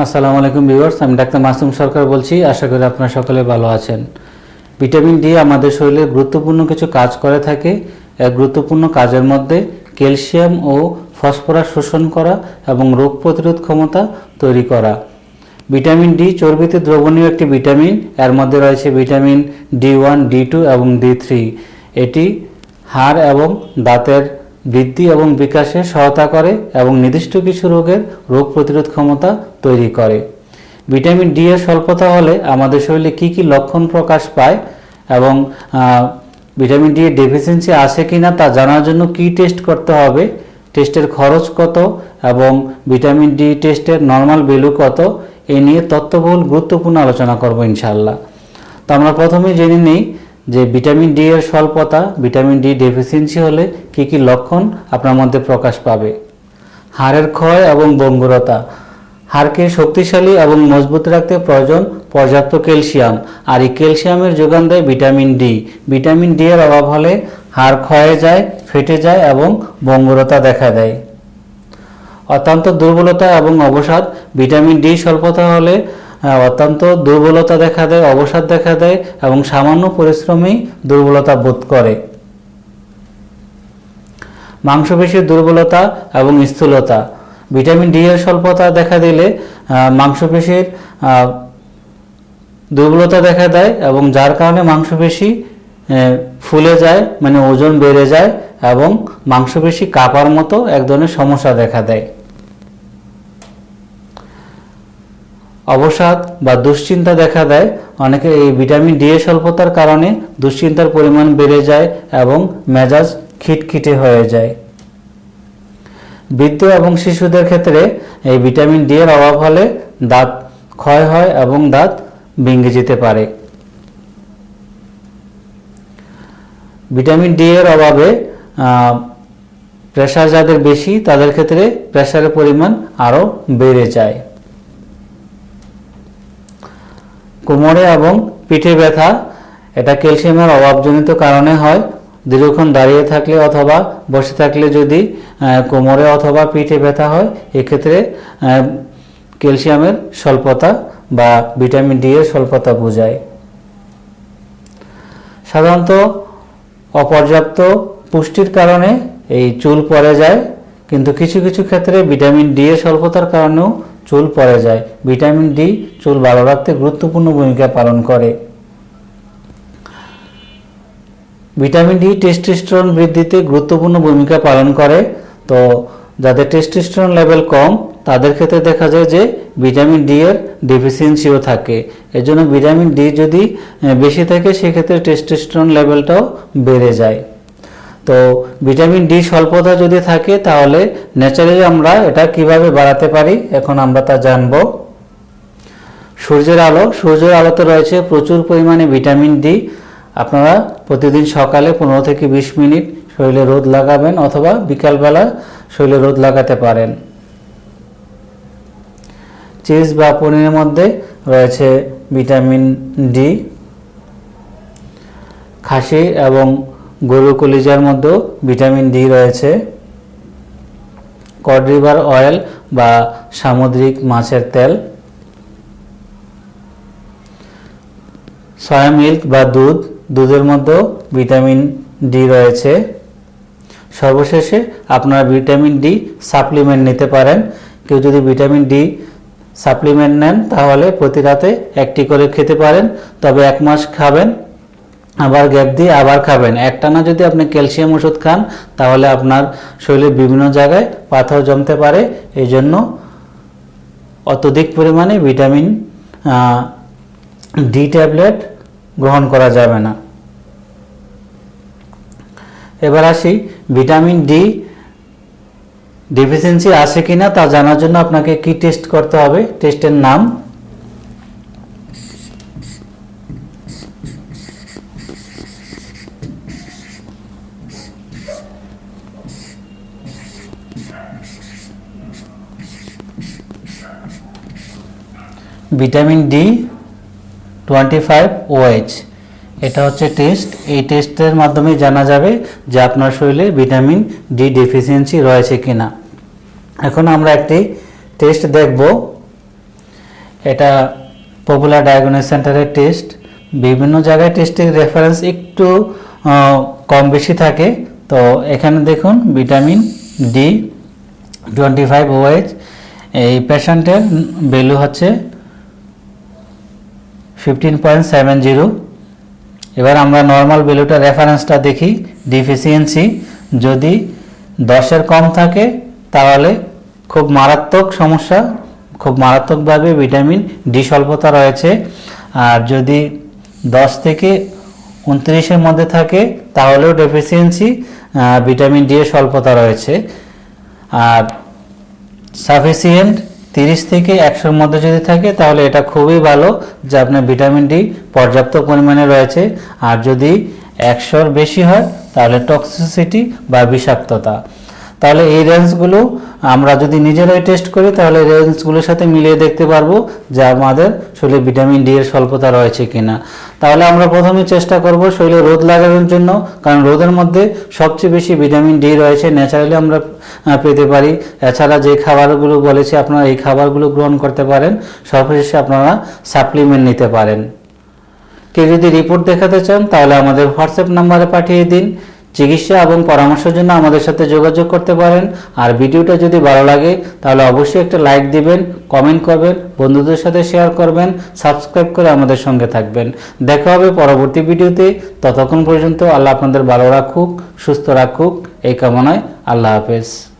আসসালামু আলাইকুম ভিউয়ার্স, আমি ডাক্তার মাসুম সরকার বলছি। আশা করি আপনারা সকলে ভালো আছেন। ভিটামিন ডি আমাদের শরীরে গুরুত্বপূর্ণ কিছু কাজ করে থাকে। গুরুত্বপূর্ণ কাজের মধ্যে ক্যালসিয়াম ও ফসফরাস শোষণ করা এবং রোগ প্রতিরোধ ক্ষমতা তৈরি করা। ভিটামিন ডি চর্বিতে দ্রবণীয় একটি ভিটামিন। এর মধ্যে রয়েছে vitamin D one, D two এবং ডি থ্রি। এটি হাড় এবং দাঁতের বৃদ্ধি এবং বিকাশে সহায়তা করে এবং নির্দিষ্ট কিছু রোগের রোগ প্রতিরোধ ক্ষমতা তৈরি করে। ভিটামিন ডি এর স্বল্পতা হলে আমাদের শরীরে কি কি লক্ষণ প্রকাশ পায় এবং ভিটামিন ডি এর ডেফিসিয়েন্সি আছে কিনা তা জানার জন্য কি টেস্ট করতে হবে টেস্টের খরচ কত এবং ভিটামিন ডি টেস্টের নর্মাল ভ্যালু কত, এ নিয়ে তথ্যবহুল গুরুত্বপূর্ণ আলোচনা করব ইনশাআল্লাহ। তো আমরা প্রথমে জেনে নিই যে ভিটামিন ডি এর স্বল্পতা, ভিটামিন ডি ডেফিসিয়েন্সি হলে কি কি লক্ষণ আপনার মধ্যে প্রকাশ পাবে? হাড়ের ক্ষয় এবং বঙ্গুরতা। হাড়কে শক্তিশালী এবং মজবুত রাখতে প্রয়োজন পর্যাপ্ত ক্যালসিয়াম। আর এই ক্যালসিয়ামের যোগান দেয় ভিটামিন ডি ভিটামিন ডি এর অভাব হলে হাড় ক্ষয়ে যায়, ফেটে যায় এবং বঙ্গুরতা দেখা দেয়। অত্যন্ত দুর্বলতা এবং অবসাদ। ভিটামিন ডি স্বল্পতা হলে অত্যন্ত দুর্বলতা দেখা দেয়, অবসাদ দেখা দেয় এবং সামান্য পরিশ্রমেই দুর্বলতা বোধ করে। মাংসপেশির দুর্বলতা এবং স্থূলতা। ভিটামিন ডি এর স্বল্পতা দেখা দিলে মাংসপেশির দুর্বলতা দেখা দেয় এবং যার কারণে মাংসপেশি ফুলে যায় মানে ওজন বেড়ে যায় এবং মাংসপেশি কাঁপার মতো এক ধরনের সমস্যা দেখা দেয়। অবসাদ বা দুশ্চিন্তা দেখা দেয়। অনেকে এই ভিটামিন ডি এর স্বল্পতার কারণে দুশ্চিন্তার পরিমাণ বেড়ে যায় এবং মেজাজ খিটখিটে হয়ে যায়। বৃদ্ধ এবং শিশুদের ক্ষেত্রে এই ভিটামিন ডি এর অভাব হলে দাঁত ক্ষয় হয় এবং দাঁত ভেঙে যেতে পারে। ভিটামিন ডি এর অভাবে প্রেশার যাদের বেশি, তাদের ক্ষেত্রে প্রেশারের পরিমাণ আরও বেড়ে যায়। কোমরে এবং পিঠে ব্যথা, এটা ক্যালসিয়ামের অভাবজনিত কারণে হয়। দীর্ঘক্ষণ দাঁড়িয়ে থাকলে অথবা বসে থাকলে যদি কোমরে অথবা পিঠে ব্যথা হয়, এক্ষেত্রে ক্যালসিয়ামের স্বল্পতা বা ভিটামিন ডি এর স্বল্পতা বোঝায়। সাধারণত অপর্যাপ্ত পুষ্টির কারণে এই চুল পড়ে যায়, কিন্তু কিছু কিছু ক্ষেত্রে ভিটামিন ডি এর স্বল্পতার কারণেও চুল পড়ে যায়। ভিটামিন ডি চুল ভালো রাখতে গুরুত্বপূর্ণ ভূমিকা পালন করে। ভিটামিন ডি টেস্টোস্টেরন বৃদ্ধিতে গুরুত্বপূর্ণ ভূমিকা পালন করে। তো যাদের টেস্টোস্টেরন লেভেল কম, তাদের ক্ষেত্রে দেখা যায় যে ভিটামিন ডি এর ডেফিসিয়েন্সিও থাকে। এজন্য ভিটামিন ডি যদি বেশি থাকে, সেক্ষেত্রে টেস্টোস্টেরন লেভেলটাও বেড়ে যায়। তো ভিটামিন ডি স্বল্পতা যদি থাকে, তাহলে ন্যাচারালি আমরা এটা কীভাবে বাড়াতে পারি, এখন আমরা তা জানব। সূর্যের আলো, সূর্যের আলোতে রয়েছে প্রচুর পরিমাণে ভিটামিন ডি। আপনারা প্রতিদিন সকালে পনেরো থেকে বিশ মিনিট শরীরে রোদ লাগাবেন অথবা বিকালবেলা শরীরে রোদ লাগাতে পারেন। চিজ বা পনিরের মধ্যে রয়েছে ভিটামিন ডি। খাসি এবং গরু কলিজার মধ্যেও ভিটামিন ডি রয়েছে। কড রিভার অয়েল বা সামুদ্রিক মাছের তেল। সয়া মিল্ক বা দুধ, দুধের মধ্যেও ভিটামিন ডি রয়েছে। সর্বশেষে আপনারা ভিটামিন ডি সাপ্লিমেন্ট নিতে পারেন। কেউ যদি ভিটামিন ডি সাপ্লিমেন্ট নেন, তাহলে প্রতি রাতে একটি করে খেতে পারেন। তবে এক মাস খাবেন। আবার গ্যাপ দিয়ে আবার খাবেন। একটানা যদি আপনি ক্যালসিয়াম ওষুধ খান, তাহলে আপনার শরীরের বিভিন্ন জায়গায় পাথর জমতে পারে। এই জন্য অত্যধিক পরিমাণে ভিটামিন ডি ট্যাবলেট গ্রহণ করা যাবে না। এবার আসি, ভিটামিন ডি ডেফিসিয়েন্সি আছে কিনা তা জানার জন্য আপনাকে কি টেস্ট করতে হবে? টেস্টের নাম vitamin D twenty five OH এটা হচ্ছে টেস্ট এই টেস্টের মাধ্যমে জানা যাবে যে আপনার শরীরে ভিটামিন ডি ডেফিসিয়েন্সি রয়েছে কি না এখন আমরা একটি টেস্ট দেখব। এটা পপুলার ডায়াগনোস সেন্টারের টেস্ট বিভিন্ন জায়গায় টেস্টের রেফারেন্স একটু কম বেশি থাকে। তো এখানে দেখুন, vitamin D twenty five OH এই পেশেন্টের ভ্যালু হচ্ছে ফিফটিন পয়েন্ট সেভেন জিরো এবার আমরা নর্মাল ভ্যালুটা রেফারেন্সটা দেখি ডিফিসিয়েন্সি যদি দশের কম থাকে, তাহলে খুব মারাত্মক সমস্যা, খুব মারাত্মকভাবে ভিটামিন ডি স্বল্পতা রয়েছে। আর যদি দশ থেকে উনত্রিশের মধ্যে থাকে, তাহলেও ডেফিসিয়েন্সি ভিটামিন ডি এর স্বল্পতা রয়েছে। আর সাফিসিয়েন্ট তিরিশ থেকে একশোর মধ্যে যদি থাকে, তাহলে এটা খুবই ভালো যে আপনার ভিটামিন ডি পর্যাপ্ত পরিমাণে রয়েছে। আর যদি একশোর বেশি হয়, তাহলে টক্সিসিটি বা বিষাক্ততা। তাহলে এই রেঞ্জগুলো আমরা যদি নিজেরাই টেস্ট করি, তাহলে রেঞ্জগুলোর সাথে মিলিয়ে দেখতে পারব যে আমাদের শরীরে ভিটামিন ডি এর স্বল্পতা রয়েছে কিনা। তাহলে আমরা প্রথমে চেষ্টা করব শরীরে রোদ লাগানোর জন্য, কারণ রোদের মধ্যে সবচেয়ে বেশি ভিটামিন ডি রয়েছে ন্যাচারালি আমরা পেতে পারি। এছাড়া যে খাবারগুলো বলেছি, আপনারা এই খাবারগুলো গ্রহণ করতে পারেন। সর্বশেষে আপনারা সাপ্লিমেন্ট নিতে পারেন। কেউ যদি রিপোর্ট দেখাতে চান, তাহলে আমাদের হোয়াটসঅ্যাপ নাম্বারে পাঠিয়ে দিন। চিকিৎসা এবং পরামর্শের জন্য আমাদের সাথে যোগাযোগ করতে পারেন। আর ভিডিওটা যদি ভালো লাগে, তাহলে অবশ্যই একটা লাইক দিবেন, কমেন্ট করবেন, বন্ধুদের সাথে শেয়ার করবেন, সাবস্ক্রাইব করে আমাদের সঙ্গে থাকবেন। দেখা হবে পরবর্তী ভিডিওতে। ততক্ষণ পর্যন্ত আল্লাহ আপনাদের ভালো রাখুক, সুস্থ রাখুক। এই কামনায় আল্লাহ হাফেজ।